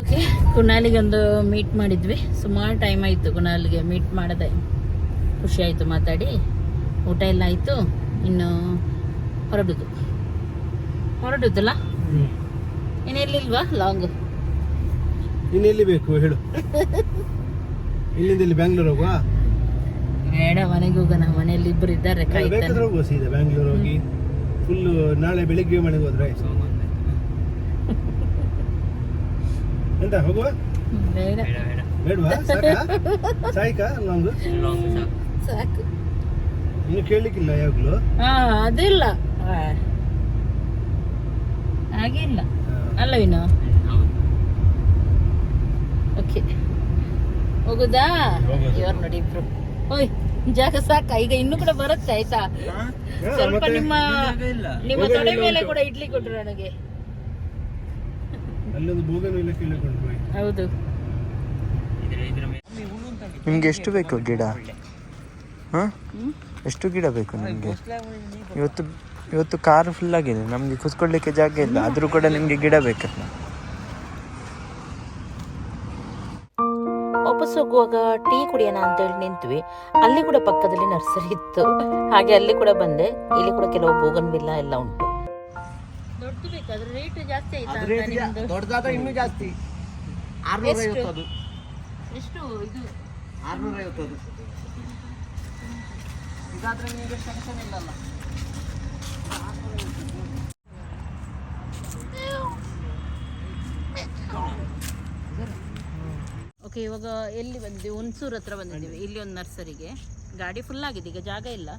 ಓಕೆ ಕುನಾಲಿಗೆ ಒಂದು ಮೀಟ್ ಮಾಡಿದ್ವಿ. ಸುಮಾರು ಟೈಮ್ ಆಯಿತು ಕುನಾಲಿಗೆ ಮೀಟ್ ಮಾಡದೆ. ಖುಷಿ ಆಯ್ತು ಮಾತಾಡಿ. ಊಟ ಎಲ್ಲ ಆಯಿತು. ಇನ್ನು ಹೊರಡುದು. ಹೊರಡುದಲ್ಲ? ಇನ್ನೆಲ್ಲಿಲ್ವಾ ಲಾಂಗ್ ಇನ್ನೆಲ್ಲಿ ಬೇಕು ಹೇಳು. <laughs> ಇಲ್ಲಿಂದ ಇಲ್ಲಿ ಬ್ಯಾಂಗ್ಳೂರ್ ಹೋಗುವ? ಬೇಡ ಮನೆಗೆ ಹೋಗೋಣ. ಮನೆಯಲ್ಲಿ ಇಬ್ಬರು ಇದ್ದಾರೆ ಬೇಕಾದ್ರೆ ಕಾಯ್ತಾನೆ ಹೋಗುವ ಸೀದಾ ಬ್ಯಾಂಗ್ಳೂರ್ ಹೋಗಿ. ಫುಲ್ಲು ನಾಳೆ ಬೆಳಿಗ್ಗೆ ಮನೆಗೆ ಹೋದ್ರೆ ಆಯ್ತು. ಎಂತ ಹೋಗುವ? ಬೇಡ. ಬೇಡವಾ? ಸಾಕಾ? ಸಾಯ್ಕಾ ಲಾಂಗ್ ಸಾಕು. ಇನ್ನು ಕೇಳಲಿಕ್ಕಿಲ್ಲ ಯಾವಾಗಲೂ? ಹಾ ಅದಿಲ್ಲ. ಆ. ಹಾಗೆ ಇಲ್ಲ. ಅಲ್ಲ ವಿನು ಓಕೆ ಹೋಗುದಾ. ಇವ್ರು ನೋಡಿ ಇಬ್ರು. ಓಯ್ ಜಾಗ ಸಾಕ. ಈಗ ಇನ್ನು ಕೂಡ ಬರುತ್ತೆ ಆಯ್ತಾ? ಸ್ವಲ್ಪ ನಿಮ್ಮ ನಿಮ್ಮ ತೊಡೆ ಮೇಲೆ ಕೂಡ ಇಡ್ಲಿ ಕೊಟ್ರು ನನಗೆ. ಅಲ್ಲೊಂದು ಬೋಗನು ಇಲ್ಲ ಕೇಳಿಕೊಂಡು ಹೋಗಿ ಹೌದು. ನಿಮ್ಗೆ ಎಷ್ಟು ಬೇಕು ಗಿಡ? ಹಾ? ಎಷ್ಟು ಗಿಡ ಬೇಕು ನಿಮಗೆ? ಇವತ್ತು ಇವತ್ತು ಕಾರ್ ಫುಲ್ ಆಗಿದೆ. ನಮಗೆ ಕುತ್ಕೊಳ್ಳಿಕ್ಕೆ ಜಾಗ ಇಲ್ಲ. ಆದರೂ ಕೂಡ ನಿಮಗೆ ಗಿಡ ಬೇಕಲ್ಲ. ಹೋಗುವಾಗ ಟೀ ಕುಡಿಯೋಣ ಅಂತ ಹೇಳಿ ನಿಂತ್ವಿ. ಅಲ್ಲಿ ಕೂಡ ಪಕ್ಕದಲ್ಲಿ ನರ್ಸರಿ ಇತ್ತು. ಹಾಗೆ ಅಲ್ಲಿ ಕೂಡ ಬಂದೆ. ಇಲ್ಲಿ ಕೂಡ ಕೆಲವು ಬೋಗನ್ವಿಲ್ಲ ಎಲ್ಲ ಉಂಟು. ದೊಡ್ಡದು ಬೇಕು. ರೇಟ್ ಜಾಸ್ತಿ ಆಯ್ತಾ ದೊಡ್ಡದಾದ ಇನ್ನೂ ಜಾಸ್ತಿ. ಎಷ್ಟು? ಎಷ್ಟು? ಇದು? ಆರ್ನೂರ ಐವತ್ತದು ಇದಾದ್ರೆ ನಿಮಗೆ ಟೆನ್ಷನ್ ಇಲ್ಲಲ್ಲ ಓಕೆ ಇವಾಗ ಎಲ್ಲಿ ಬಂದಿದ್ದೀವಿ? ಹುಣಸೂರು ಹತ್ರ ಬಂದಿದ್ದೀವಿ. ಇಲ್ಲಿ ಒಂದು ನರ್ಸರಿಗೆ. ಗಾಡಿ ಫುಲ್ ಆಗಿದೆ ಈಗ ಜಾಗ ಇಲ್ಲ.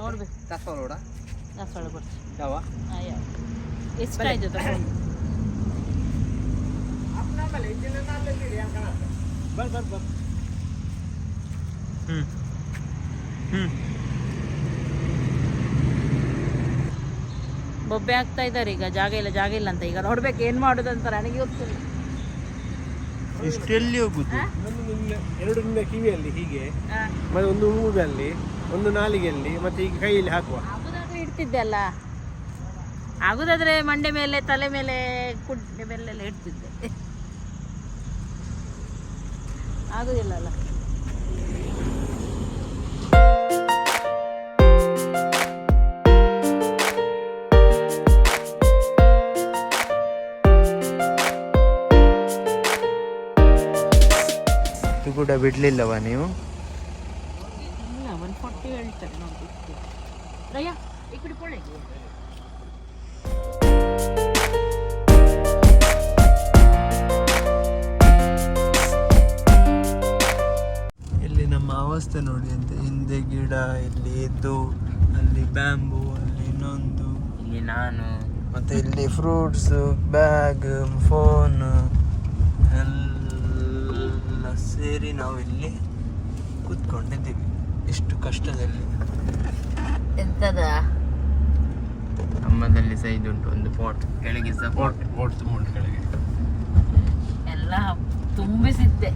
ನೋಡ್ಬೇಕು. ದಾಸವಾಳ ದಾಸವಾಳ ಯಾವ? ಎಷ್ಟಾಯ್ತು ತಗೊಂಡು? ಹ್ಞೂ ಹ್ಞೂ ಬೊಬ್ಬೆ ಆಗ್ತಾ ಇದ್ದಾರೆ ಈಗ. ಜಾಗ ಇಲ್ಲ ಜಾಗ ಇಲ್ಲ ಅಂತ. ಈಗ ನೋಡ್ಬೇಕು ಏನು ಮಾಡೋದು ಅಂತ ನನಗೆ ಗೊತ್ತಿಲ್ಲ. ಇಷ್ಟೆಲ್ಲಿ ಹೋಗುದು? ಒಂದು ನಿನ್ನ ಎರಡು ನಿನ್ನ ಕಿವಿಯಲ್ಲಿ ಹೀಗೆ ಮತ್ತೆ ಒಂದು ಮೂಗಲ್ಲಿ ಒಂದು ನಾಲಿಗೆಯಲ್ಲಿ ಮತ್ತೆ ಈಗ ಕೈಯಲ್ಲಿ ಹಾಕುವ. ಆಗುದಾದ್ರೆ ಇಡ್ತಿದ್ದೆ ಅಲ್ಲ. ಆಗುದಾದ್ರೆ ಮಂಡೆ ಮೇಲೆ ತಲೆ ಮೇಲೆ ಕುಡ್ಡೆ ಮೇಲೆಲ್ಲ ಇಡ್ತಿದ್ದೆ. ಆಗುದಿಲ್ಲ ಅಲ್ಲ. ಕೂಡ ಬಿಡ್ಲಿಲ್ಲವ ನೀವು? ಇಲ್ಲ ನಮ್ಮ ಅವಸ್ಥೆ ನೋಡಿ ಅಂತ ಹಿಂದೆ ಗಿಡ ಇಲ್ಲಿ ಎದ್ದು ಅಲ್ಲಿ ಬ್ಯಾಂಬು ಅಲ್ಲಿ ಇನ್ನೊಂದು. ಇಲ್ಲಿ ನಾನು. ಮತ್ತೆ ಇಲ್ಲಿ ಫ್ರೂಟ್ಸ್ ಬ್ಯಾಗ್ ಫೋನ್ ಎಲ್ಲ. ಸೇರಿ ನಾವು ಇಲ್ಲಿ ಕೂತ್ಕೊಂಡಿದ್ದೀವಿ. ಎಷ್ಟು ಕಷ್ಟದಲ್ಲಿ. ಎಂತದ? ನಮ್ಮದಲ್ಲಿ ಸಹ ಇದುಂಟು ಒಂದು ಪಾಟ್ ಕೆಳಗೆ ಸಹ ಪಾಟ್ ಪಾಟ್ ತುಂಬ ಕೆಳಗೆ. ಎಲ್ಲ ತುಂಬಿಸಿದ್ದೆ.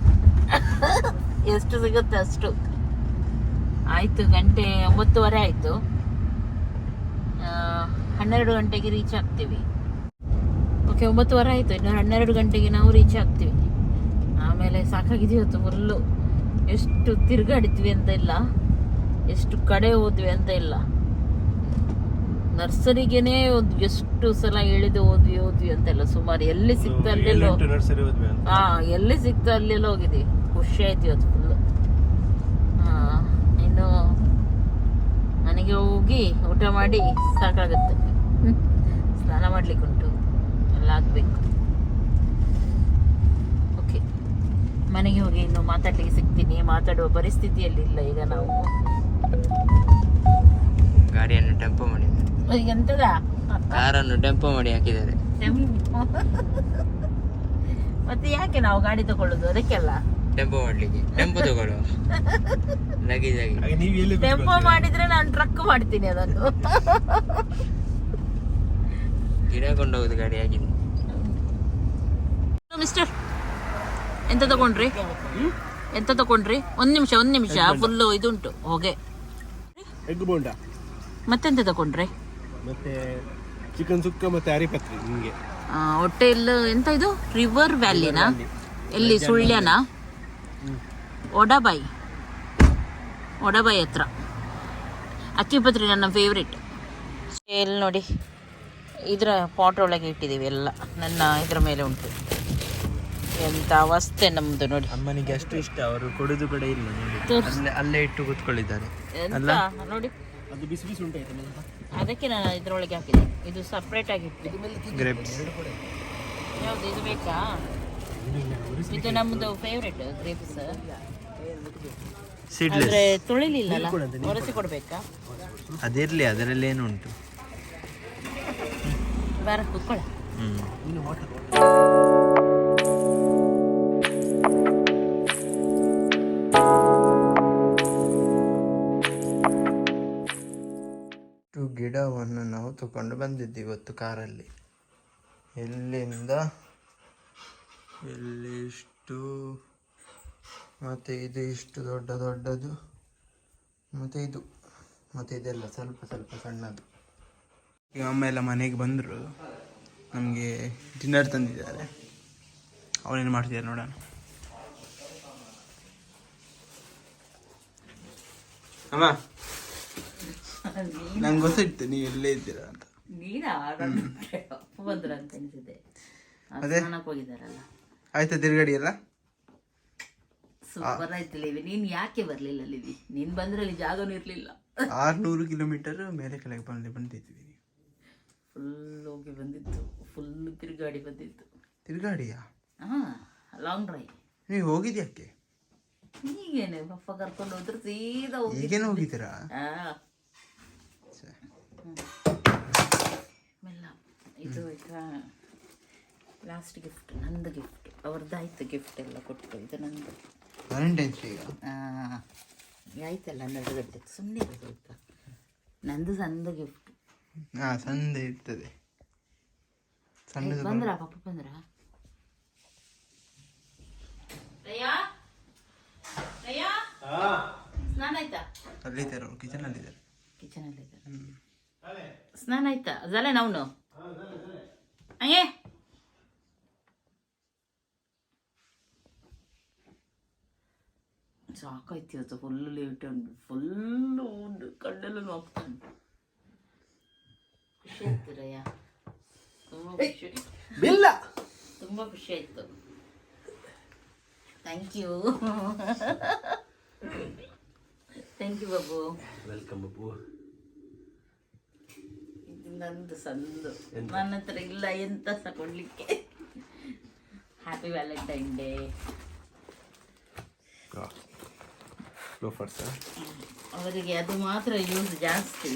ಎಷ್ಟು ಸಿಗುತ್ತೆ ಅಷ್ಟು. ಆಯ್ತು ಗಂಟೆ ಒಂಬತ್ತುವರೆ ಆಯ್ತು. ಆ, ಹನ್ನೆರಡು ಗಂಟೆಗೆ ರೀಚ್ ಆಗ್ತೀವಿ. ಓಕೆ ಒಂಬತ್ತುವರೆ ಆಯ್ತು ಇನ್ನು ಹನ್ನೆರಡು ಗಂಟೆಗೆ ನಾವು ರೀಚ್ ಆಗ್ತೀವಿ. ಆಮೇಲೆ ಸಾಕಾಗಿದೆ ಇವತ್ತು ಫುಲ್ಲು ಎಷ್ಟು ತಿರುಗಾಡಿದ್ವಿ ಅಂತ ಇಲ್ಲ. ಎಷ್ಟು ಕಡೆ ಹೋದ್ವಿ ಅಂತ ಇಲ್ಲ. ನರ್ಸರಿಗೆನೇ ಒಂದು ಎಷ್ಟು ಸಲ ಇಳಿದು ಹೋದ್ವಿ ಹೋದ್ವಿ ಅಂತೆಲ್ಲ ಸುಮಾರು ಎಲ್ಲಿ ಸಿಕ್ತ ಅಲ್ಲೆಲ್ಲ ನರ್ಸರಿ ಹೋದ್ವಿ ಅಂತ. ಹಾ ಎಲ್ಲಿ ಸಿಕ್ತ ಅಲ್ಲೆಲ್ಲ ಹೋಗಿದ್ವಿ. ಖುಷಿ ಆಯ್ತು ಇವತ್ತು ಫುಲ್ ಹಾ ಇನ್ನು ನನಗೆ ಹೋಗಿ ಊಟ ಮಾಡಿ ಸಾಕಾಗುತ್ತೆ. ಹ್ಮ್. ಸ್ನಾನ ಮಾಡ್ಲಿಕ್ಕೆ ಉಂಟು ಎಲ್ಲ ಆಗ್ಬೇಕು ಓಕೆ ಮನೆಗೆ ಹೋಗಿ ಇನ್ನು ಮಾತಾಡ್ಲಿಕ್ಕೆ ಸಿಗ್ತೀನಿ. ಮಾತಾಡುವ ಪರಿಸ್ಥಿತಿಯಲ್ಲಿ ಇಲ್ಲ ಈಗ ನಾವು. ಗಾಡಿಯನ್ನು ಟೆಂಪೋ ಮಾಡಿದ್ದಾರೆ. ಎಂತದ? ಕಾರನ್ನು ಟೆಂಪೋ ಮಾಡಿ ಹಾಕಿದ್ದಾರೆ. ಮತ್ತೆ ಯಾಕೆ ನಾವು ಗಾಡಿ ತಗೊಳ್ಳೋದು? ಅದಕ್ಕೆಲ್ಲ? ಟೆಂಪೋ ಮಾಡ್ಲಿಕ್ಕೆ. ಟೆಂಪೋ ತಗೊಳ್ಳುವ. ಲಗೇಜ್ ಆಗಿ ಹಾಗೆ ನೀವು ಎಲ್ಲಿ ಟೆಂಪೋ ಮಾಡಿದ್ರೆ ನಾನು ಟ್ರಕ್ ಮಾಡ್ತೀನಿ ಅದನ್ನು. ಗಿಡ ಕೊಂಡೋಗುದು ಗಾಡಿ ಆಗಿದೆ ಮಿಸ್ಟರ್ ಎಂತ ತಗೊಂಡ್ರಿ? ಎಂತ ತಗೊಂಡ್ರಿ? ಒಂದ್ ನಿಮಿಷ ಒಂದ್ ನಿಮಿಷ ಫುಲ್ಲು ಇದುಂಟು ಹೋಗೆ. ಎಗ್ ಬೋಂಡ. ಮತ್ತೆಂತ ತಗೊಂಡ್ರಿ? ಮತ್ತೆ ಚಿಕನ್ ಸುಕ್ಕ ಮತ್ತೆ ಅರಿಪತ್ರಿ ನಿಮಗೆ. ಹೋಟೆಲ್ ಎಂತ ಇದು? ರಿವರ್ ವ್ಯಾಲಿನಾ ಎಲ್ಲಿ? ಸುಳ್ಯನಾ? ಒಡಬಾಯಿ ಒಡಬಾಯಿ ಹತ್ರ. ಅಕ್ಕಿಪತ್ರಿ ನನ್ನ ಫೇವ್ರೆಟ್ ಎಲ್ಲಿ ನೋಡಿ ಇದರ ಪಾಟ್ ಒಳಗೆ ಇಟ್ಟಿದ್ದೀವಿ ಎಲ್ಲ. ನನ್ನ ಇದರ ಮೇಲೆ ಉಂಟು. ಎಂತ ಅವಸ್ಥೆ ನಮ್ದು ನೋಡಿ. ಅಮ್ಮನಿಗೆ ಅಷ್ಟು ಇಷ್ಟ ಅವರು ಕೊಡುದು ಕೂಡ ಇಲ್ಲ ನೋಡಿ. ಅಲ್ಲೇ ಅಲ್ಲೇ ಇಟ್ಟು ಕೂತ್ಕೊಳ್ಳಿದ್ದಾರೆ. ನೋಡಿ. ಅದು ಬಿಸಿ ಬಿಸಿ ಉಂಟು ಅದಕ್ಕೆ ನಾನು ಇದ್ರೊಳಗೆ ಹಾಕಿದೆ. ಇದು ಸಪ್ರೇಟ್ ಆಗಿ ಗ್ರೇಪ್ಸ್ ಯಾವ್ದು ಇದು ಬೇಕಾ? ಇದು ನಮ್ದು ಫೇವ್ರೆಟ್ ಗ್ರೇಪ್ಸ್ ಸೀಡ್ಲೆಸ್ ಆದ್ರೆ ತುಳಿಲಿಲ್ಲಲ್ಲ? ಒರೆಸಿ ಕೊಡ್ಬೇಕಾ? ಅದಿರ್ಲಿ ಅದರಲ್ಲಿ ಏನು ಉಂಟು ಬಾರ ಕೂತ್ಕೊಳ್ಳ ಹ್ಮ್. ಗಿಡವನ್ನು ನಾವು ತಗೊಂಡು ಬಂದಿದ್ದೀವಿ ಇವತ್ತು ಕಾರಲ್ಲಿ. ಎಲ್ಲಿಂದ? ಇಲ್ಲಿ ಇಷ್ಟು ಮತ್ತು ಇದು ಇಷ್ಟು ದೊಡ್ಡ ದೊಡ್ಡದು, ಮತ್ತು ಇದು, ಮತ್ತು ಇದೆಲ್ಲ ಸ್ವಲ್ಪ ಸ್ವಲ್ಪ ಸಣ್ಣದು. ಈಗ ಅಮ್ಮ ಎಲ್ಲ ಮನೆಗೆ ಬಂದರು. ನಮಗೆ ಡಿನ್ನರ್ ತಂದಿದ್ದಾರೆ. ಅವನೇನು ಮಾಡ್ತಿದ್ದಾರೆ ನೋಡೋಣ. ಅಮ್ಮ. ನಂಗೆ ಗೊತ್ತಿತ್ತು ನೀವು ಎಲ್ಲೇ ಇದ್ದೀರಾ ಅಂತ. ನೀನ? ಅಪ್ಪ ಬಂದ್ರು ಅಂತ ಅನಿಸಿದೆ ಅದೇ? ಸ್ನಾನಕ್ಕೆ ಹೋಗಿದಾರಲ್ಲ ಆಯ್ತಾ ತಿರುಗಡಿ ಎಲ್ಲ? ಸೂಪರ್ ಆಯ್ತು ಲಿವಿ. ನೀನ್ ಯಾಕೆ ಬರ್ಲಿಲ್ಲ ಲಿವಿ? ನೀನ್ ಬಂದ್ರಲ್ಲಿ ಜಾಗನೂ ಇರ್ಲಿಲ್ಲ. ಆರುನೂರು ಕಿಲೋಮೀಟರ್ ಮೇಲೆ ಕೆಳಗೆ ಬಂದು ಬಂದಿದ್ವಿ ಫುಲ್ ಹೋಗಿ ಬಂದಿತ್ತು. ಫುಲ್ ತಿರುಗಾಡಿ ಬಂದಿತ್ತು. ತಿರುಗಾಡಿಯಾ? ಹಾ ಲಾಂಗ್ ಡ್ರೈವ್ ನೀವು ಹೋಗಿದ್ಯಾಕೆ? ಈಗೇನೆ ಪಪ್ಪ ಕರ್ಕೊಂಡು ಹೋದ್ರೆ ಸೀದಾ ಹೋಗಿ ಈಗೇನು ಹೋಗಿದ್ದೀರಾ? ಆ, ಛೆ. ಮೆಲ್ಲ ಇದು ಆಯ್ತಾ ಲಾಸ್ಟ್ ಗಿಫ್ಟ್ ನಂದು ಗಿಫ್ಟ್ ಅವ್ರದ್ದಾಯ್ತು ಗಿಫ್ಟ್ ಎಲ್ಲ ಕೊಟ್ಟು ಇದು ನಂದು. ವ್ಯಾಲೆಂಟೈನ್ಸ್ ಡೇ ಆ, ಆಯ್ತಲ್ಲ ನಡುಗಡ್ಡೆ ಗಂಟೆ ಸುಮ್ಮನೆ ಸ್ವಲ್ಪ. ನಂದು ಸಂದ ಗಿಫ್ಟ್ ಹಾಂ ಸಂದೆ ಇರ್ತದೆ. ಸಣ್ಣದು ಬಂದ್ರ ಪಾಪ ಬಂದ್ರ? ಸ್ನಾನ ಆಯ್ತಾ? ಅಲ್ಲಿದ್ದಾರೆ ಕಿಚನ್ ಅಲ್ಲಿದ್ದಾರೆ. ಕಿಚನ್ ಅಲ್ಲಿ ಸ್ನಾನ ಆಯ್ತಾ? ಅದಲ್ಲೇ ನಾವು ಹಂಗೆ ಸಾಕಾಯ್ತು ಇವತ್ತು ಫುಲ್ ಲೇಟ್ ಉಂಟು ಫುಲ್ಲು ಉಂಟು ಕಣ್ಣೆಲ್ಲ ನೋಗ್ತಾನೆ ಖುಷಿ ಆಯ್ತು ರಯ್ಯ ತುಂಬ ಖುಷಿ ಬಿಲ್ಲ ತುಂಬ ಖುಷಿ ಆಯ್ತು thank you thank you Babu welcome Appu ಇದು ನಂದು ಸಂದು. ನನ್ನ ಹತ್ರ ಇಲ್ಲ ಎಂತ ಕೊಡ್ಲಿಕ್ಕೆ? ಹ್ಯಾಪಿ ವ್ಯಾಲೆಂಟೈನ್ ಡೇ ಲೋಫರ್ಸ್ ಅವರಿಗೆ ಅದು ಮಾತ್ರ ಯೂಸ್ ಜಾಸ್ತಿ.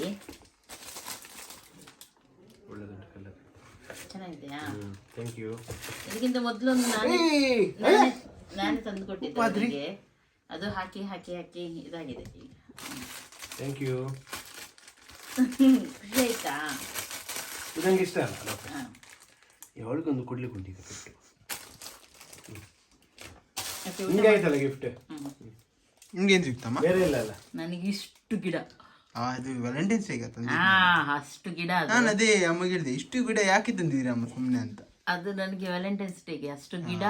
ಚೆನ್ನಾಗಿದೆಯಾ? ಥ್ಯಾಂಕ್ ಯು ಇದಕ್ಕಿಂತ ಮೊದಲು ಒಂದು ನಾನು ನಾನೇ ನಾನೇ ತಂದು ಕೊಟ್ಟಿದ್ದೆ ಅವರಿಗೆ ಅದು ಹಾಕಿ ಹಾಕಿ ಹಾಕಿ ಇದಾಗಿದೆ ಈಗ. ಥ್ಯಾಂಕ್ ಯು <laughs> ಖುಷಿ ಆಯ್ತಾ? ಇದು ನಂಗೆ ಇಷ್ಟ ಅಲ್ಲ. ಡಾಕ್ಟರ್. ಯಾವಳಿಗೊಂದು ಕೊಡ್ಲಿಕ್ಕೆ ಉಂಟು ಈಗ ಗಿಫ್ಟ್ ನಿಮ್ಗೆ ಆಯ್ತಲ್ಲ ಗಿಫ್ಟ್. ನಿಮ್ಗೇನು ಸಿಗ್ತಮ್ಮ? ಬೇರೆ ಇಲ್ಲ ಅಲ್ಲ. ನನಗೆ ಇಷ್ಟು ಗಿಡ. ಆ, ಅದು ವ್ಯಾಲೆಂಟೈನ್ಸ್ ಡೇ ಈಗ ಆ ಅಷ್ಟು ಗಿಡ ಅದು. ನಾನು ಅದೇ ಅಮ್ಮಗೆ ಹೇಳಿದೆ ಇಷ್ಟು ಗಿಡ ಯಾಕೆ ತಂದಿದ್ದೀರಾ ಅಮ್ಮ ಸುಮ್ಮನೆ ಅಂತ? ಅದು ನನಗೆ ವ್ಯಾಲೆಂಟೈನ್ಸ್ ಡೇಗೆ ಅಷ್ಟು ಗಿಡ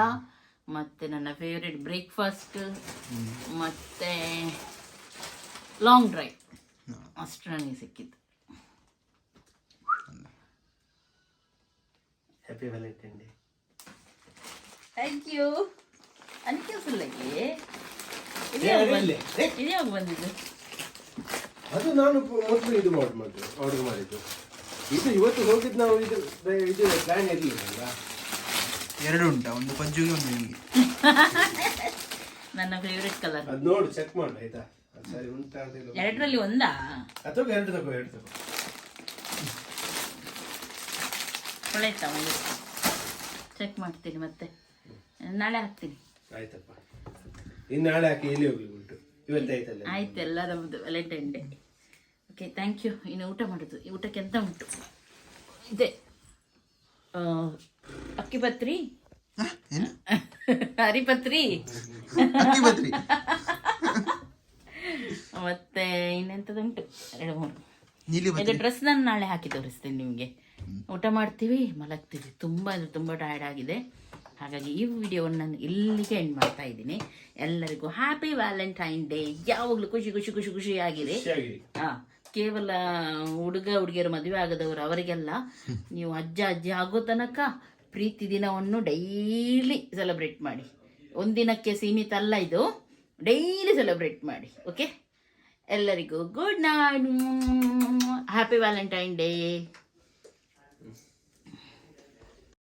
ಮತ್ತೆ ನನ್ನ ಫೇವ್ರೆಟ್ ಬ್ರೇಕ್ಫಾಸ್ಟ್ ಮತ್ತೆ ಲಾಂಗ್ ಡ್ರೈವ್ ಅಷ್ಟು ನನಗೆ ಸಿಕ್ಕಿತ್ತು happy Valentine day thank you ಅದಿರ್ಲಿ. ಬಂದಿದ್ದು? ಇದು ಯಾವಾಗ ಬಂದಿದ್ದು? ಅದು ನಾನು ಮೊದಲು ಇದು ಮಾಡಿ ಮಾಡಿದ್ದು ಆರ್ಡರ್ ಮಾಡಿದ್ದು. ಇದು ಇವತ್ತು ಹೋಗಿದ್ದು ನಾವು ಇದು ಇದು ಪ್ಲಾನ್ ಇರಲಿಲ್ಲ ಎರಡು ಉಂಟಾ ಒಂದು ಪಜ್ಜುಗೆ ಒಂದು ನಿಮಗೆ ನನ್ನ ಫೇವ್ರೆಟ್ ಕಲರ್ ಅದು ನೋಡು ಚೆಕ್ ಮಾಡು ಆಯ್ತಾ? ಅದು ಸರಿ ಉಂಟಾ ಅಂತ ಎರಡರಲ್ಲಿ ಒಂದಾ? ಅಥವಾ ಎರಡು ತಗೋ ಎರಡು ತಗೋ. ಒಳ್ಳೆಯ್ತಾ ಒಂದು ಚೆಕ್ ಮಾಡ್ತೀನಿ ಮತ್ತೆ. ನಾಳೆ ಹಾಕ್ತೀನಿ. ಆಯ್ತಪ್ಪ. ಇನ್ನು ನಾಳೆ ಹಾಕಿ ಎಲ್ಲಿ ಹೋಗ್ಲಿ ಉಂಟು? ಇವತ್ತಾಯ್ತಲ್ಲ ಆಯ್ತು ಎಲ್ಲ ನಮ್ಮದು Valentine day okay thank you ಇನ್ನು ಊಟ ಮಾಡೋದು. ಈ ಊಟಕ್ಕೆ ಎಂತ ಉಂಟು? ಇದೆ. ಅಕ್ಕಿ ಅಕ್ಕಿಪತ್ರಿ ಏನು? <laughs> ಹರಿಪತ್ರಿ ಮತ್ತೆ ಇನ್ನೆಂಥದ್ದುಂಟು ಎರಡು ಮೂರು. ನೀಲಿ ಇದು ಡ್ರೆಸ್ ನಾನು ನಾಳೆ ಹಾಕಿ ತೋರಿಸ್ತೀನಿ ನಿಮಗೆ. ಊಟ ಮಾಡ್ತೀವಿ ಮಲಗ್ತೀವಿ. ತುಂಬ ಅಂದರೆ ತುಂಬ ಟಯರ್ಡ್ ಆಗಿದೆ. ಹಾಗಾಗಿ ಈ ವಿಡಿಯೋವನ್ನು ನಾನು ಇಲ್ಲಿಗೆ ಎಂಡ್ ಮಾಡ್ತಾ ಇದ್ದೀನಿ. ಎಲ್ಲರಿಗೂ ಹ್ಯಾಪಿ ವ್ಯಾಲೆಂಟೈನ್ ಡೇ ಯಾವಾಗಲೂ ಖುಷಿ ಖುಷಿ ಖುಷಿ ಖುಷಿಯಾಗಿದೆ. ಹಾಂ ಕೇವಲ ಹುಡುಗ ಹುಡುಗಿಯರು ಮದುವೆ ಆಗದವರು ಅವರಿಗೆಲ್ಲ <laughs> ನೀವು ಅಜ್ಜ ಅಜ್ಜಿ ಆಗೋ ತನಕ ಪ್ರೀತಿ ದಿನವನ್ನು ಡೈಲಿ ಸೆಲೆಬ್ರೇಟ್ ಮಾಡಿ. ಒಂದಿನಕ್ಕೆ ಸೀಮಿತ ಅಲ್ಲ ಇದು. ಡೈಲಿ ಸೆಲೆಬ್ರೇಟ್ ಮಾಡಿ ಓಕೆ ಎಲ್ಲರಿಗೂ good night happy Valentine day